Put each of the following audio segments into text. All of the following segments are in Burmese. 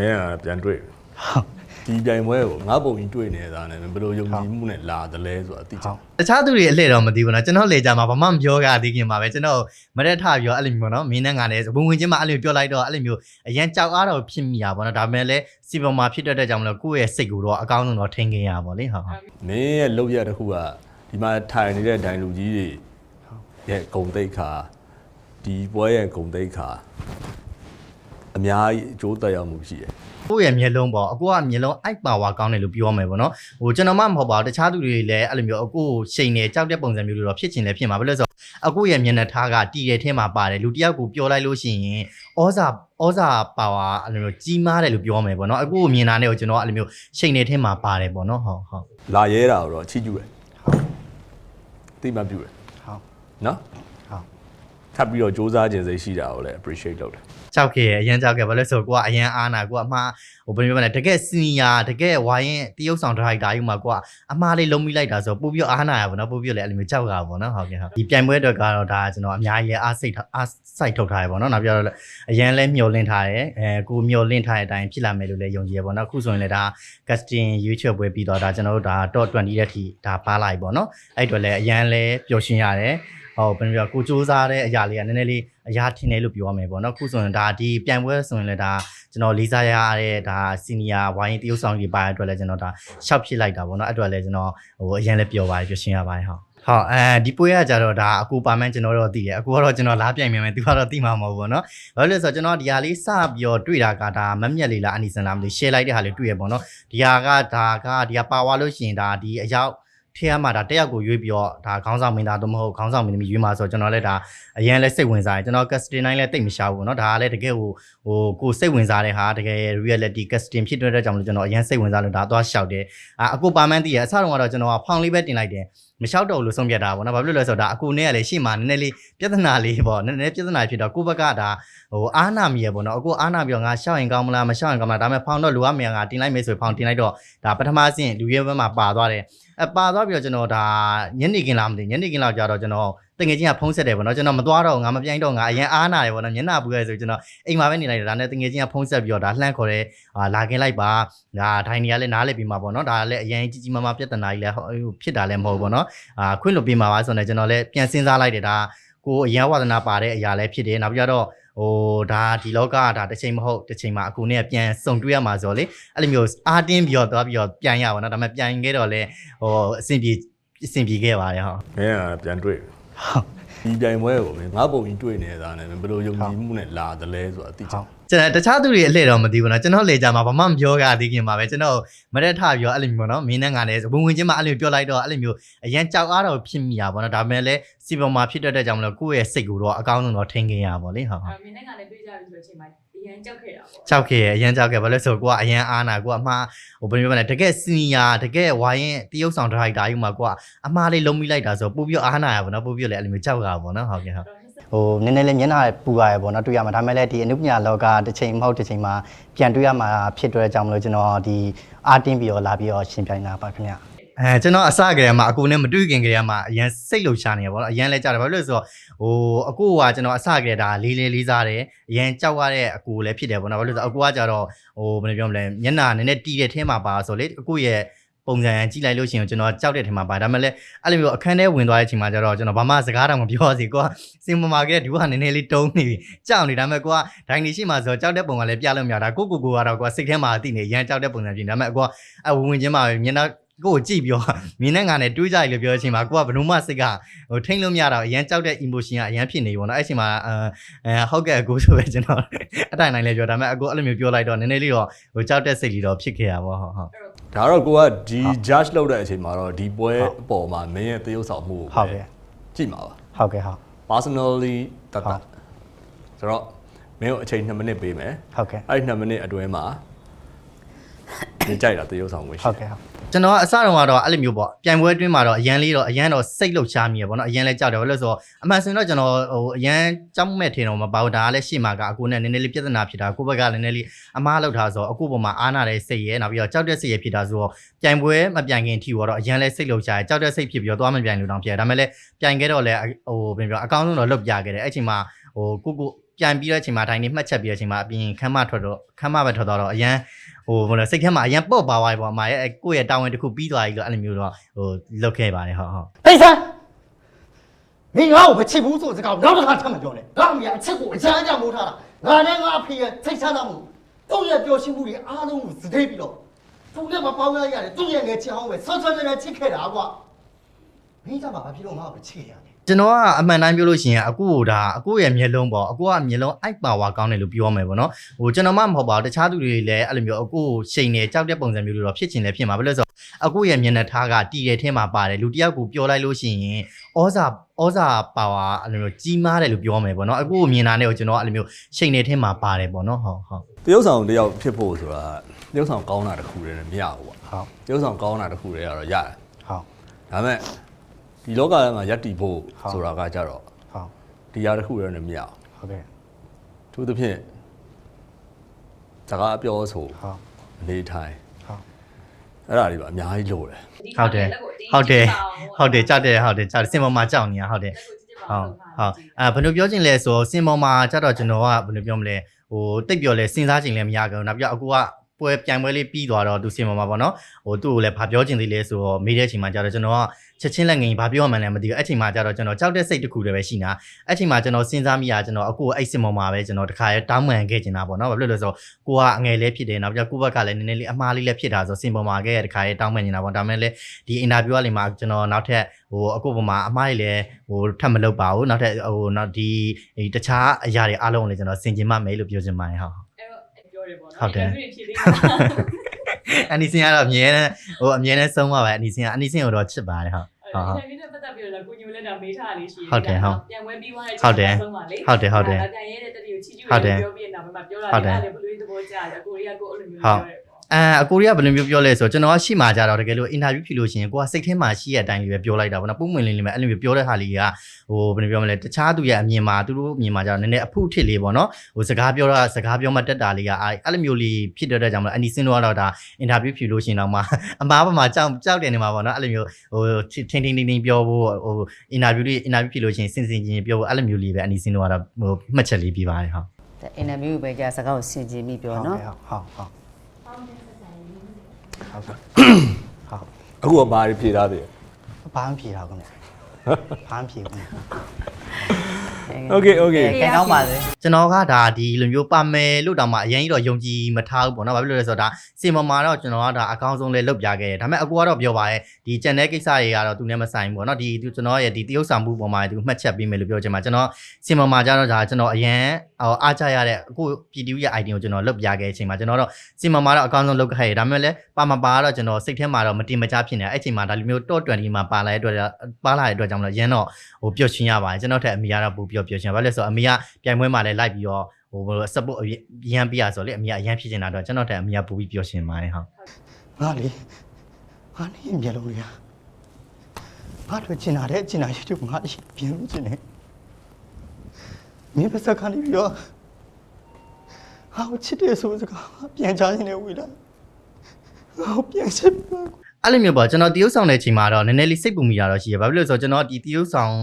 မင်းကပြန်တွေ့ဒီပြိုင်ပွဲကိုငါပုံကြီးတွေ့နေတာနဲ့ဘယ်လိုယုံကြည်မှုနဲ့လာတယ်လဲဆိုတာသိချင်တခြားသူတွေအလှည့်တော့မသိဘူးနော်ကျွန်တော်လေကြမှာဘာမှမပြောကြသေးခင်ပါပဲကျွန်တော်မရက်ထပြောအဲ့လိုမျိုးနော်မင်းနဲ့ငါလည်းဝင်ဝင်ချင်းမှာအဲ့လိုပြောလိုက်တော့အဲ့လိုမျိုးအရန်ကြောက်အားတော့ဖြစ်မိတာပေါ့နော်ဒါပေမဲ့လည်းစီပေါ်မှာဖြစ်တတ်တဲ့ကြောင့်မလို့ကိုယ့်ရဲ့စိတ်ကိုတော့အကောင်းဆုံးတော့ထိန်းခင်ရပါဗောလေဟုတ်ဟုတ်မင်းရဲ့လောက်ရတစ်ခုကဒီမှာထိုင်နေတဲ့ဒိုင်လူကြီးတွေရဲ့ဂုံတိတ်ခါဒီပွဲရဲ့ဂုံတိတ်ခါ အများကြီးအကျိုးသက်ရောက်မှုရှိတယ်ကိုယ့်ရဲ့မျက်လုံးပေါ့အကူကမျက်လုံးအိုက်ပါဝါကောင်းတယ်လို့ပြောမယ်ပေါ့နော်ဟိုကျွန်တော်မှမဟုတ်ပါဘူးတခြားသူတွေလည်းအဲ့လိုမျိုးအကူကိုရှိန်နေကြောက်တဲ့ပုံစံမျိုးလို့တော့ဖြစ်ချင်လည်းဖြစ်မှာဘာလို့လဲဆိုတော့အကူရဲ့မျက်နှာထားကတီတဲ့ထဲမှာပါတယ်လူတစ်ယောက်ကိုပြောလိုက်လို့ရှိရင်ဩဇာဩဇာပါဝါအဲ့လိုမျိုးကြီးမားတယ်လို့ပြောမယ်ပေါ့နော်အကူကိုမြင်တာနဲ့ကိုကျွန်တော်အဲ့လိုမျိုးရှိန်နေထဲမှာပါတယ်ပေါ့နော်ဟုတ်ဟုတ်လာရဲတာကိုတော့ချီးကျူးတယ်တိမှတ်ပြုတယ်ဟုတ်နော်ဟုတ်ထပ်ပြီးတော့စ조사ခြင်းစိတ်ရှိတာကိုလည်း appreciate လုပ်တယ် ကြောက်ခဲ့ရအရင်ကြောက်ခဲ့ဘာလို့လဲဆိုတော့ကိုကအရင်အားနာကိုကအမှားဟိုဘယ်လိုပြောမလဲတကယ်စီနီယာတကယ်ဝိုင်းရင်တရုပ်ဆောင်ဒရိုက်တာယူမှာကိုကအမှားလေးလုံးမိလိုက်တာဆိုပို့ပြီးအားနာရပါတော့ပို့ပြီးလည်းအဲ့လိုမျိုးကြောက်တာပေါ့နော်ဟုတ်ကဲ့ဟုတ်ဒီပြိုင်ပွဲအတွက်ကတော့ဒါကျွန်တော်အများကြီးလည်းအားစိတ်အားစိုက်ထုတ်ထားရပေါ့နော်နောက်ပြတော့အရင်လည်းမျောလင့်ထားတယ်အဲကိုမျောလင့်ထားတဲ့အတိုင်းဖြစ်လာမယ်လို့လည်းယုံကြည်ရပေါ့နော်အခုဆိုရင်လည်းဒါ casting YouTube ပွဲပြီးတော့ဒါကျွန်တော်တို့ဒါ top 20တဲ့ထိဒါပါလိုက်ပေါ့နော်အဲ့အတွက်လည်းအရင်လည်းပျော်ရွှင်ရတယ်ဟောဘယ်လိုပြောကိုစူးစားတဲ့အရာလေးကနည်းနည်းလေး အရာထင်တယ်လို့ပြောရမယ်ပေါ့နော်ခုဆိုရင်ဒါဒီပြိုင်ပွဲဆိုရင်လည်းဒါကျွန်တော်လေးစားရတဲ့ဒါစီနီယာဝိုင်းတရုပ်ဆောင်ကြီးပါတဲ့အတွက်လည်းကျွန်တော်ဒါရှောက်ဖြစ်လိုက်တာပေါ့နော်အဲ့အတွက်လည်းကျွန်တော်ဟိုအရင်လည်းပျော်ပါတယ်ပျော်ရှင်ရပါတယ်ဟုတ်ဟုတ်အဲဒီပွဲကကြတော့ဒါအကူပါမန်ကျွန်တော်တို့သိတယ်အကူကတော့ကျွန်တော်လားပြိုင်မြန်မယ်သူကတော့သိမှာမဟုတ်ဘူးเนาะဘာလို့လဲဆိုတော့ကျွန်တော်ဒီဟာလေးစပြီးတော့တွေ့တာကဒါမက်မြက်လေးလားအနီစင်လားမသိ share လိုက်တဲ့ဟာလေးတွေ့ရပေါ့เนาะဒီဟာကဒါကဒီဟာပါဝါလို့ရှိရင်ဒါဒီအရောက် ထဲမှာဒါတက်ရောက်ကိုရွေးပြီးတော့ဒါခေါင်းဆောင်မင်းသားတို့မဟုတ်ခေါင်းဆောင်မင်းသမီးရွေးမှာဆိုတော့ကျွန်တော်လည်းဒါအရင်လည်းစိတ်ဝင်စားတယ်ကျွန်တော် casting တိုင်းလည်းတိတ်မရှာဘူးเนาะဒါကလည်းတကယ်ဟိုဟိုကိုစိတ်ဝင်စားတဲ့ဟာတကယ် reality casting ဖြစ်တဲ့အတွက်ကြောင့်မလို့ကျွန်တော်အရင်စိတ်ဝင်စားလို့ဒါသွားရှောက်တယ်အာအကိုပါမန်းတည်ရအစတော့ကတော့ကျွန်တော်ကဖောင်လေးပဲတင်လိုက်တယ်မလျှောက်တော့ဘူးလို့ဆုံးဖြတ်တာပေါ့နော်ဘာဖြစ်လို့လဲဆိုတော့ဒါအကိုနဲ့ကလည်းရှေ့မှာနည်းနည်းလေးပြဿနာလေးပေါ့နည်းနည်းပြဿနာဖြစ်တော့ကိုယ့်ဘက်ကဒါဟိုအားနာမိရပေါ့နော်အကိုအားနာပြီးတော့ငါရှောက်ရင်ကောင်းမလားမရှောက်ရင်ကောင်းမလားဒါပေမဲ့ဖောင်တော့လူအမြန်ကတင်လိုက်မယ်ဆိုဖောင်တင်လိုက်တော့ဒါပထမဆင့်လူရဲဘက်မှာပါသွားတယ် အပါသွားပြီးတော့ကျွန်တော်ဒါညနေခင်းလားမသိညနေခင်းလောက်ကြာတော့ကျွန်တော်တငယ်ချင်းကဖုံးဆက်တယ်ပေါ့နော်ကျွန်တော်မသွားတော့ငါမပြိုင်တော့ငါအရင်အားနာတယ်ပေါ့နော်မျက်နှာပူရဲဆိုကျွန်တော်အိမ်မှာပဲနေလိုက်တယ်ဒါနဲ့တငယ်ချင်းကဖုံးဆက်ပြီးတော့ဒါလှမ်းခေါ်တယ်အာလာခင်းလိုက်ပါဒါထိုင်နေရလဲနားလဲပြီးမှာပေါ့နော်ဒါလည်းအရင်ကြီးကြီးမားမားပြဿနာကြီးလဲဟိုဖြစ်တာလည်းမဟုတ်ဘူးပေါ့နော်အာခွင့်လို့ပြီးမှာပါဆိုတော့ကျွန်တော်လည်းပြန်စဉ်းစားလိုက်တယ်ဒါကိုအရင်ဝါသနာပါတဲ့အရာလည်းဖြစ်တယ်နောက်ပြီးတော့ ဟိုဒါဒီလောကကဒါတစ်ချိန်မဟုတ်တစ်ချိန်မှာအကူနဲ့ပြန်စုံတွေ့ရမှာဆိုတော့လေအဲ့လိုမျိုးအာတင်းပြီးတော့သွားပြီးတော့ပြန်ရပါတော့ဒါပေမဲ့ပြန်ခဲ့တော့လေဟိုအဆင်ပြေအဆင်ပြေခဲ့ပါတယ်ဟုတ်မင်းကပြန်တွေ့ ဒီပြိုင်ပွဲကိုမင်းငါပုံကြီးတွေ့နေတာနဲ့ဘယ်လိုယုံကြည်မှုနဲ့လာတယ်လဲဆိုတာသိချင်ကျွန်တော်တခြားသူတွေအလှည့်တော့မသိဘူးနော်ကျွန်တော်လေကြမှာဘာမှမပြောကြသေးခင်ပါပဲကျွန်တော်မရက်ထပြောအဲ့လိုမျိုးနော်မင်းနဲ့ငါလည်းဝင်ဝင်ချင်းမှာအဲ့လိုပြောလိုက်တော့အဲ့လိုမျိုးအရန်ကြောက်အားတော့ဖြစ်မိတာပေါ့နော်ဒါပေမဲ့လည်းစီပေါ်မှာဖြစ်တတ်တဲ့ကြောင့်မလို့ကိုယ့်ရဲ့စိတ်ကိုတော့အကောင်းဆုံးတော့ထိန်းခင်ရပါလေဟုတ်ဟုတ်အဲမင်းနဲ့ကလည်းတွေ့ကြပြီဆိုတဲ့အချိန်မှာ အရန်ကြောက်ခဲ့တာပေါ့ကြောက်ခဲ့ရအရန်ကြောက်ခဲ့ဘာလို့လဲဆိုတော့ကိုကအရန်အားနာကိုကအမှားဟိုဘယ်လိုပြောမလဲတကယ်စီနီယာတကယ်ဝိုင်းရင်တရုပ်ဆောင်ဒရိုက်တာယူမှာကိုကအမှားလေးလုံးမိလိုက်တာဆိုပို့ပြီးအားနာရပါတော့ပို့ပြီးလည်းအဲ့လိုမျိုးကြောက်တာပေါ့နော်ဟုတ်ကဲ့ဟုတ်တော့ဟိုနည်းနည်းလေးမျက်နှာပူရရပေါ့နော်တွေ့ရမှာဒါပေမဲ့လည်းဒီအနုပညာလောကတစ်ချိန်မဟုတ်တစ်ချိန်မှာပြန်တွေ့ရမှာဖြစ်တဲ့ကြောင့်မလို့ကျွန်တော်ဒီအာတင်းပြီးတော့လာပြီးတော့ရှင်ပြိုင်တာပါခင်ဗျ အဲကျွန်တော်အစကတည်းကမှအကူနဲ့မတွေ့ခင်ကတည်းကမှအရန်စိတ်လှုပ်ရှားနေရပါတော့အရန်လဲကြတယ်ဘာလို့လဲဆိုတော့ဟိုအကူကကျွန်တော်အစကတည်းကဒါလေးလေးလေးစားတယ်အရန်ကြောက်ရတဲ့အကူလည်းဖြစ်တယ်ပေါ့နော်ဘာလို့လဲဆိုတော့အကူကကြတော့ဟိုဘယ်လိုပြောမလဲမျက်နှာနည်းနည်းတီးတဲ့ထဲမှာပါဆိုလေအကူရဲ့ပုံစံကြည့်လိုက်လို့ရှိရင်ကျွန်တော်ကြောက်တဲ့ထဲမှာပါဒါပေမဲ့လည်းအဲ့လိုမျိုးအခန်းထဲဝင်သွားတဲ့အချိန်မှာကျတော့ကျွန်တော်ဘာမှစကားတော့မပြောစီကိုကစင်မမာကလေးဒူကနည်းနည်းလေးတုံးနေပြီကြောက်နေဒါပေမဲ့ကိုကဒိုင်နေရှိမှဆိုတော့ကြောက်တဲ့ပုံကလည်းပြလို့မရတာကိုကိုကိုကတော့ကိုကစိတ်ထဲမှာအတိနေရန်ကြောက်တဲ့ပုံစံပြင်ဒါပေမဲ့ကိုကအဝင်ဝင်ချင်းမှာမျက်နှာ ကိုကိုကြည့်ပြောမင်းနဲ့ငါနဲ့တွေးကြရလို့ပြောတဲ့အချိန်မှာကိုကဘယ်လို့မှစိတ်ကဟိုထိမ့်လို့မရတော့အရန်ကြောက်တဲ့ emotion ကအရန်ဖြစ်နေပြီပေါ့နော်အဲ့အချိန်မှာအဲအဲဟုတ်ကဲ့အကိုဆိုပဲကျွန်တော်အတိုင်းတိုင်းလေးပြောဒါပေမဲ့အကိုအဲ့လိုမျိုးပြောလိုက်တော့နည်းနည်းလေးတော့ဟိုကြောက်တဲ့စိတ်လေးတော့ဖြစ်ခဲ့ရပါဟုတ်ဟုတ်ဒါတော့ကိုကဒီ judge လုပ်တဲ့အချိန်မှာတော့ဒီပွဲအပေါ်မှာမင်းရဲ့သရုပ်ဆောင်မှုဟုတ်ကဲ့ကြည့်မှာပါဟုတ်ကဲ့ဟုတ် personally တတ်ဟုတာတ်ဆိုတော့မင်းကိုအချိန်2မိနစ်ပေးမယ်ဟုတ်ကဲ့အဲ့ဒီ2မိနစ်အတွင်းမှာမင်းကြိုက်တာသရုပ်ဆောင်မှုရှိဟုတ်ကဲ့ဟုတ် ကျွန်တော်ကအစတုန်းကတော့အဲ့လိုမျိုးပေါ့ပြိုင်ပွဲအတွင်းမှာတော့အရန်လေးတော့အရန်တော့စိတ်လှုပ်ရှားမိရပေါ့နော်အရန်လဲကြောက်တယ်ဘာလို့လဲဆိုတော့အမှန်ဆိုရင်တော့ကျွန်တော်ဟိုအရန်ကြောက်မဲ့ထင်တော့မပါဘူးဒါကလည်းရှေ့မှာကအကိုနဲ့နည်းနည်းလေးပြဿနာဖြစ်တာကိုယ့်ဘက်ကလည်းနည်းနည်းလေးအမားလောက်ထားဆိုတော့အခုပေါ်မှာအားနာတဲ့စိတ်ရဲ့နောက်ပြီးတော့ကြောက်တဲ့စိတ်ရဲ့ဖြစ်တာဆိုတော့ပြိုင်ပွဲမပြိုင်ခင်ထိတော့အရန်လဲစိတ်လှုပ်ရှားတယ်ကြောက်တဲ့စိတ်ဖြစ်ပြီးတော့သွားမပြိုင်လို့တောင်ဖြစ်တယ်ဒါပေမဲ့လည်းပြိုင်ခဲ့တော့လည်းဟိုဘယ်ပြောအကောင်းဆုံးတော့လွတ်ပြခဲ့တယ်အဲ့ချိန်မှာဟိုကိုကိုပြန်ပြီးတဲ့အချိန်မှာဒိုင်းနေမှတ်ချက်ပြီးတဲ့အချိန်မှာအပြင်ခမ်းမထွက်တော့ခမ်းမပဲထွက်တော့တော့အရန် ဟိုဘယ်လိုစိတ်ထဲမှာအရန်ပေါ့ပါသွားပြီပေါ့အမရဲ့ကိုယ့်ရဲ့တာဝန်တစ်ခုပြီးသွားပြီလို့အဲ့လိုမျိုးတော့ဟိုလုပ်ခဲ့ပါတယ်ဟုတ်ဟုတ်ဟေးဆန်းမင်းငါ့ကိုမချစ်ဘူးဆိုစကားကိုနောက်တစ်ခါထပ်မပြောနဲ့ငါ့အမေကအချစ်ကိုအချမ်းအချမ်းမိုးထားတာငါနဲ့ငါအဖေရဲ့စိတ်ချမ်းသာမှုသူ့ရဲ့ပျော်ရွှင်မှုတွေအားလုံးကိုစတဲ့ပြီးတော့သူ့နဲ့မပေါင်းရရတယ်သူ့ရဲ့ငယ်ချစ်အောင်ပဲဆော့ဆော့နေနေချစ်ခဲ့တာကွာမင်းကြမှာဘာဖြစ်လို့ငါ့ကိုချစ်ရလဲ ကျွန်တော်ကအမှန်တိုင်းပြောလို့ရှိရင်အကူကိုဒါအကူရဲ့မျက်လုံးပေါ့အကူကမျက်လုံးအိုက်ပါဝါကောင်းတယ်လို့ပြောရမယ်ပေါ့နော်ဟိုကျွန်တော်မှမဟုတ်ပါဘူးတခြားသူတွေလည်းအဲ့လိုမျိုးအကူကိုရှိန်နေကြောက်တဲ့ပုံစံမျိုးလိုတော့ဖြစ်ချင်လည်းဖြစ်မှာဘာလို့လဲဆိုတော့အကူရဲ့မျက်နှာထားကတီတဲ့ထဲမှာပါတယ်လူတစ်ယောက်ကိုပြောလိုက်လို့ရှိရင်ဩဇာဩဇာပါဝါအဲ့လိုမျိုးကြီးမားတယ်လို့ပြောရမယ်ပေါ့နော်အကူကိုမြင်တာနဲ့ကိုကျွန်တော်အဲ့လိုမျိုးရှိန်နေထဲမှာပါတယ်ပေါ့နော်ဟုတ်ဟုတ်တရုတ်ဆောင်တယောက်ဖြစ်ဖို့ဆိုတာတရုတ်ဆောင်ကောင်းတာတစ်ခုတည်းနဲ့မရဘူးပေါ့ဟုတ်တရုတ်ဆောင်ကောင်းတာတစ်ခုတည်းကတော့ရတယ်ဟုတ်ဒါပေမဲ့ ဒီလောကထဲမှာယက်တီဖို့ဟုတ်ဆိုတာကကြတော့ဟုတ်ဒီဟာတစ်ခုတည်းနဲ့မရဘူးဟုတ်ကဲ့သူသဖြင့်စကားပြောဆိုဟုတ်အနေထိုင်ဟုတ်အဲ့ဒါတွေပါအများကြီးလိုတယ်ဟုတ်တယ်ဟုတ်တယ်ဟုတ်တယ်ကြောက်တယ်ဟုတ်တယ်ကြောက်တယ်စင်ပေါ်မှာကြောက်နေတာဟုတ်တယ်ဟုတ်ဟုတ်အဲဘယ်လိုပြောချင်လဲဆိုစင်ပေါ်မှာကြတော့ကျွန်တော်ကဘယ်လိုပြောမလဲဟိုတိတ်ပြောလဲစဉ်းစားချင်လဲမရကြဘူးနောက်ပြီးတော့အခုက ပွဲပြိုင်ပွဲလေးပြီးသွားတော့သူစင်ပေါ်မှာပေါ့နော်ဟိုသူ့ကိုလည်းဗာပြောချင်သေးလဲဆိုတော့မေးတဲ့အချိန်မှာကြတော့ကျွန်တော်ကချက်ချင်းလက်ငင်ဗာပြောမှန်းလည်းမသိဘူးအဲ့ချိန်မှာကြတော့ကျွန်တော်ကြောက်တဲ့စိတ်တစ်ခုတည်းပဲရှိနေတာအဲ့ချိန်မှာကျွန်တော်စဉ်းစားမိတာကျွန်တော်အခုအဲ့စင်ပေါ်မှာပဲကျွန်တော်တခါရဲတောင်းပန်ခဲ့ချင်တာပေါ့နော်ဘာဖြစ်လို့လဲဆိုတော့ကိုကအငယ်လေးဖြစ်တယ်နောက်ပြီးတော့ကိုဘက်ကလည်းနည်းနည်းလေးအမားလေးလည်းဖြစ်တာဆိုစင်ပေါ်မှာခဲ့ရတခါရဲတောင်းပန်နေတာပေါ့ဒါပေမဲ့လည်းဒီအင်တာဗျူးကလေးမှာကျွန်တော်နောက်ထပ်ဟိုအခုပေါ်မှာအမားလေးလည်းဟိုထပ်မလုပ်ပါဘူးနောက်ထပ်ဟိုနောက်ဒီဒီတခြားအရာတွေအားလုံးကိုလည်းကျွန်တော်စင်ကျင်မှမယ်လို့ပြောချင်ပါတယ်ဟုတ်အဲ့ တော့ပြောတယ်ပေါ့နော်ဟုတ်တယ်အဲ့ဒါဖြည့်သေးတာအနီစင်ကတော့အမြဲတမ်းဟိုအမြဲတမ်းဆုံးပါပဲအနီစင်ကအနီစင်ကိုတော့ချစ်ပါတယ်ဟုတ်အဲ့ဒါဒီနေ့ပတ်သက်ပြီးတော့ကိုညိုလက်တာမေးထားလေးရှိဟုတ်တယ်ဟုတ်ပြန်ဝဲပြီးသွားတဲ့ဟုတ်တယ်ဆုံးပါလေဟုတ်တယ်ဟုတ်တယ်ဒါပြန်ရဲတဲ့တတိကိုချီကျူးဟုတ်တယ်ပြောပြီးနောက်ပိုင်းမှာပြောလာဟုတ်တယ်တယ်အဲ့ဒါလည်းဘယ်လိုသဘောကျလဲအကိုရီးကကိုအဲ့လိုမျိုးဟုတ်ပြောတယ်ပေါ့ အဲအကိုရီးကဘယ်လိုမျိုးပြောလဲဆိုတော့ကျွန်တော်ကရှိမှကြတော့တကယ်လို့အင်တာဗျူးဖြစ်လို့ရှိရင်ကိုကစိတ်ထဲမှာရှိတဲ့အတိုင်းလေးပဲပြောလိုက်တာပေါ့နော်ပုံမှန်လေးလေးပဲအဲ့လိုမျိုးပြောတဲ့ဟာလေးကဟိုဘယ်လိုပြောမလဲတခြားသူရဲ့အမြင်မှာသူတို့အမြင်မှာကြတော့နည်းနည်းအဖုထစ်လေးပေါ့နော်ဟိုစကားပြောတာစကားပြောမှတက်တာလေးကအဲ့အဲ့လိုမျိုးလေးဖြစ်တဲ့အတွက်ကြောင့်မလို့အနီစင်တော့တော့ဒါအင်တာဗျူးဖြစ်လို့ရှိရင်တော့မှအမားပါမှာကြောက်ကြောက်တယ်နေမှာပေါ့နော်အဲ့လိုမျိုးဟိုထင်းထင်းထင်းထင်းပြောဖို့ဟိုအင်တာဗျူးလေးအင်တာဗျူးဖြစ်လို့ရှိရင်စင်စင်ချင်းချင်းပြောဖို့အဲ့လိုမျိုးလေးပဲအနီစင်တော့တော့ဟိုမှတ်ချက်လေးပြပါတယ်ဟုတ်အင်တာဗျူးပဲကြာစကားကိုဆင်ခြင်ပြီးပြောနော်ဟုတ်ဟုတ်ဟုတ် အခုကဘာတွေဖြေထားသေးလဲ ဘာမှမဖြေတာကွာဘာမှမဖြေဘူး โอเคโอเค ကဲတော့ပါလေ ကျွန်တော်ကဒါဒီလိုမျိုးပါမယ်လို့တောင်မှအရင်ကြီးတော့ယုံကြည်မထားဘူးပေါ့နော်ဘာဖြစ်လို့လဲဆိုတော့ဒါစင်မမာတော့ကျွန်တော်ကဒါအကောင်းဆုံးလေးလုပ်ပြခဲ့တယ်ဒါပေမဲ့အကူကတော့ပြောပါရဲ့ဒီ channel ကိစ္စတွေကတော့သူနဲ့မဆိုင်ဘူးပေါ့နော်ဒီသူကျွန်တော်ရဲ့ဒီတရုပ်ဆောင်မှုပေါ်မှာသူမှတ်ချက်ပေးမယ်လို့ပြောချင်မှာကျွန်တော်စင်မမာကြတော့ဒါကျွန်တော်အရင်အားချရတဲ့အခုပြည်တူရဲ့ idea ကိုကျွန်တော်လုပ်ပြခဲ့တဲ့အချိန်မှာကျွန်တော်တော့စင်မမာတော့အကောင်းဆုံးလုပ်ခဲ့ရတယ်ဒါပေမဲ့လည်းပါမပါတော့ကျွန်တော်စိတ်ထဲမှာတော့မတင်မချဖြစ်နေအဲ့အချိန်မှာဒါလိုမျိုး top 20မှာပါလာတဲ့အတွက်ပါလာတဲ့အတွက်ကြောင့်မလို့ရန်တော့ဟိုပျော်ရွှင်ရပါတယ်ကျွန်တော်ထက်အမေကတော့ပိုပျော် ာ့ပျော်ရွှင်ဘာလဲဆိုတော့အမေကပြိုင်ပွဲမှာလည်းလိုက်ပြီးတော့ဟိုဘယ်လို support အရန်ပြရဆိုလေအမေကအရန်ဖြစ်နေတာတော့ကျွန်တော်တက်အမေကပူပြီးပြောရှင်ပါတယ်ဟုတ်ငါလေငါနေမျက်လုံးလေးဟာငါတို့ကျင်လာတဲ့ကျင်လာရတူငါအရင်ပြန်လို့ကျင်နေမင်းပါစကနေပြီးတော့ဟာချစ်တယ်ဆိုစကားငါပြန်ချခြင်းနဲ့ဝေးလာငါကိုပြန်ချစ်ပြီးတော့အဲ့လိုမျိုးပေါ့ကျွန်တော်တရုပ်ဆောင်တဲ့ချိန်မှာတော့နည်းနည်းလေးစိတ်ပူမိတာတော့ရှိရဘာဖြစ်လို့လဲဆိုတော့ကျွန်တော်ဒီတရုပ်ဆောင်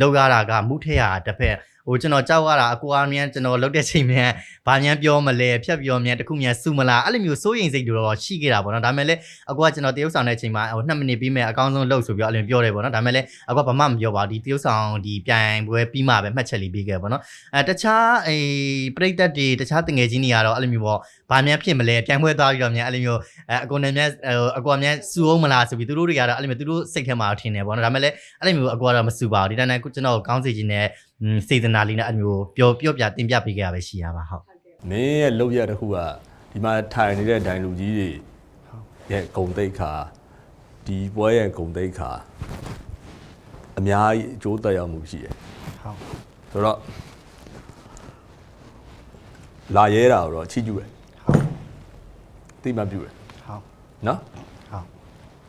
လောက်ရတာကမုထရတာတစ်ဖက်ဟိုကျွန်တော်ကြောက်ရတာအကူအားမြန်ကျွန်တော်လောက်တဲ့ချိန်မြန်ဘာမြန်ပြောမလဲဖြတ်ပြောမြန်တခုမြန်စူမလားအဲ့လိုမျိုးစိုးရိမ်စိတ်တွေတော့ရှိခဲ့တာပေါ့နော်ဒါပေမဲ့လည်းအကူကကျွန်တော်တရုပ်ဆောင်တဲ့ချိန်မှာဟို2မိနစ်ပြီးမဲ့အကောင်းဆုံးလုပ်ဆိုပြီးတော့အဲ့လိုပြောတယ်ပေါ့နော်ဒါပေမဲ့လည်းအကူကဘာမှမပြောပါဘူးဒီတရုပ်ဆောင်ဒီပြိုင်ပွဲပြီးမှပဲမှတ်ချက်လေးပြီးခဲ့ပေါ့နော်အဲတခြားအေးပြိသက်တွေတခြားတငယ်ချင်းတွေကတော့အဲ့လိုမျိုးပေါ့ ဘာမြန်ဖြစ်မလဲပြိုင်ပွဲသွားပြီးတော့မြန်အဲ့လိုမျိုးအဲအကူနဲ့မြန်ဟိုအကူကမြန်စူအောင်မလားဆိုပြီးသူတို့တွေကတော့အဲ့လိုမျိုးသူတို့စိတ်ထဲမှာထင်တယ်ပေါ့နော်ဒါပေမဲ့လည်းအဲ့လိုမျိုးအကူကတော့မစူပါဘူးဒီတိုင်းတိုင်းကျွန်တော်ကောင်းစီခြင်းနဲ့စေတနာလေးနဲ့အဲ့လိုမျိုးပြောပြောပြတင်ပြပေးခဲ့ရပဲရှိရပါဟုတ်ဟုတ်ကဲ့မင်းရဲ့လောက်ရတစ်ခုကဒီမှာထိုင်နေတဲ့ဒိုင်လူကြီးတွေရဲ့ဂုံတိတ်ခါဒီပွဲရဲ့ဂုံတိတ်ခါအများကြီးအကျိုးသက်ရောက်မှုရှိတယ်ဟုတ်ဆိုတော့လာရဲတာကိုတော့ချီးကျူးတယ်ဟုတ် သိမှပြုတယ်ဟုတ်နော်ဟုတ်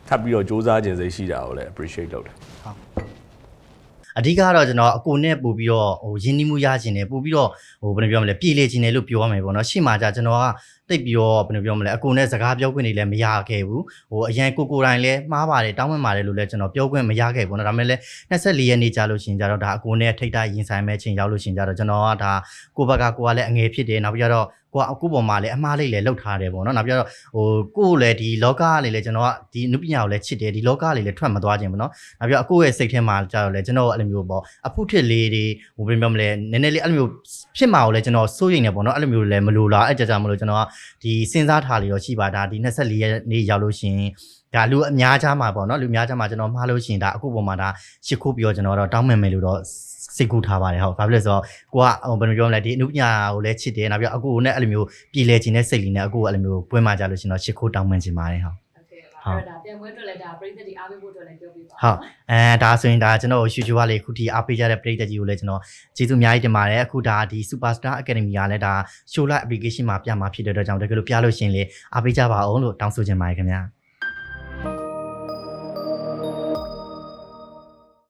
ထပ်ပြီးတော့စူးစမ်းခြင်းစိတ်ရှိတာကိုလည်း appreciate လုပ်တယ်အဓိကကတော့ကျွန်တော်အကိုနဲ့ပို့ပြီးတော့ဟိုရင်းနှီးမှုရခြင်းနဲ့ပို့ပြီးတော့ဟိုဘယ်လိုပြောမလဲပြည်လေခြင်းနဲ့လို့ပြောရမယ်ပေါ့နော်ရှေ့မှာじゃကျွန်တော်က တ တိတ်ပြီးတော့ဘယ်လိုပြောမလဲအကိုနဲ့စကားပြောခွင့်တွေလည်းမရခဲ့ဘူးဟိုအရင်ကိုကိုတိုင်းလည်းမှားပါတယ်တောင်းပန်ပါတယ်လို့လည်းကျွန်တော်ပြောခွင့်မရခဲ့ဘူးเนาะဒါပေမဲ့လည်း24ရက်နေ့ကြာလို့ရှိရင်ကြတော့ဒါအကိုနဲ့ထိတ်တာရင်ဆိုင်မဲ့ချိန်ရောက်လို့ရှိရင်ကြတော့ကျွန်တော်ကဒါကိုဘက်ကကိုကလည်းအငယ်ဖြစ်တယ်နောက်ပြီးတော့ကိုကအခုပေါ်မှာလည်းအမားလေးလည်းလှုပ်ထားတယ်ပေါ့နော်နောက်ပြီးတော့ဟိုကိုကိုလည်းဒီလောကကနေလည်းကျွန်တော်ကဒီနုပညာကိုလည်းချစ်တယ်ဒီလောကလေးလည်းထွက်မသွားခြင်းပေါ့နော်နောက်ပြီးတော့အကိုရဲ့စိတ်ထဲမှာကြတော့လည်းကျွန်တော်အဲ့လိုမျိုးပေါ့အဖုထစ်လေးတွေဟိုဘယ်လိုပြောမလဲနည်းနည်းလေးအဲ့လိုမျိုးဖြစ်မှာကိုလည်းကျွန်တော်စိုးရိမ်နေပေါ့နော်အဲ့လိုမျိုးလည်းမလိုလားအဲ့ကြကြမလို့ကျွန်တော်က ဒီစဉ်းစားထားလေတော့ရှိပါဒါဒီ24ရက်နေ့ရောက်လို့ရှိရင်ဒါလူအများကြီးမှာပေါ့နော်လူအများကြီးမှာကျွန်တော်မှားလို့ရှိရင်ဒါအခုပုံမှာဒါရှစ်ခုပြီးတော့ကျွန်တော်တော့တောင်းမယ်မယ်လို့တော့စိတ်ကူထားပါတယ်ဟုတ်ဘာဖြစ်လဲဆိုတော့ကိုကဘယ်လိုပြောမလဲဒီအမှုညာကိုလည်းချစ်တယ်နောက်ပြီးအကူကိုလည်းအဲ့လိုမျိုးပြည်လဲခြင်းနဲ့စိတ်လီနဲ့အကူကိုအဲ့လိုမျိုးပွင့်မှကြလို့ရှင်တော့ရှစ်ခုတောင်းပန်ခြင်းပါတယ်ဟုတ် အဲ့ဒါပြန်ပွဲအတွက်လည်းဒါပရိသတ်တွေအားပေးဖို့အတွက်လည်းပြောပြပါဟုတ်အဲဒါဆိုရင်ဒါကျွန်တော်ရှူရှူကလေခုထိအားပေးကြတဲ့ပရိသတ်ကြီးကိုလည်းကျွန်တော်ကျေးဇူးအများကြီးတင်ပါတယ်အခုဒါဒီ Superstar Academy ကလည်းဒါ show live application မှာပြမှာဖြစ်တဲ့အတွက်ကြောင့်တကယ်လို့ပြလို့ရှရင်လေအားပေးကြပါအောင်လို့တောင်းဆိုချင်ပါတယ်ခင်ဗျာ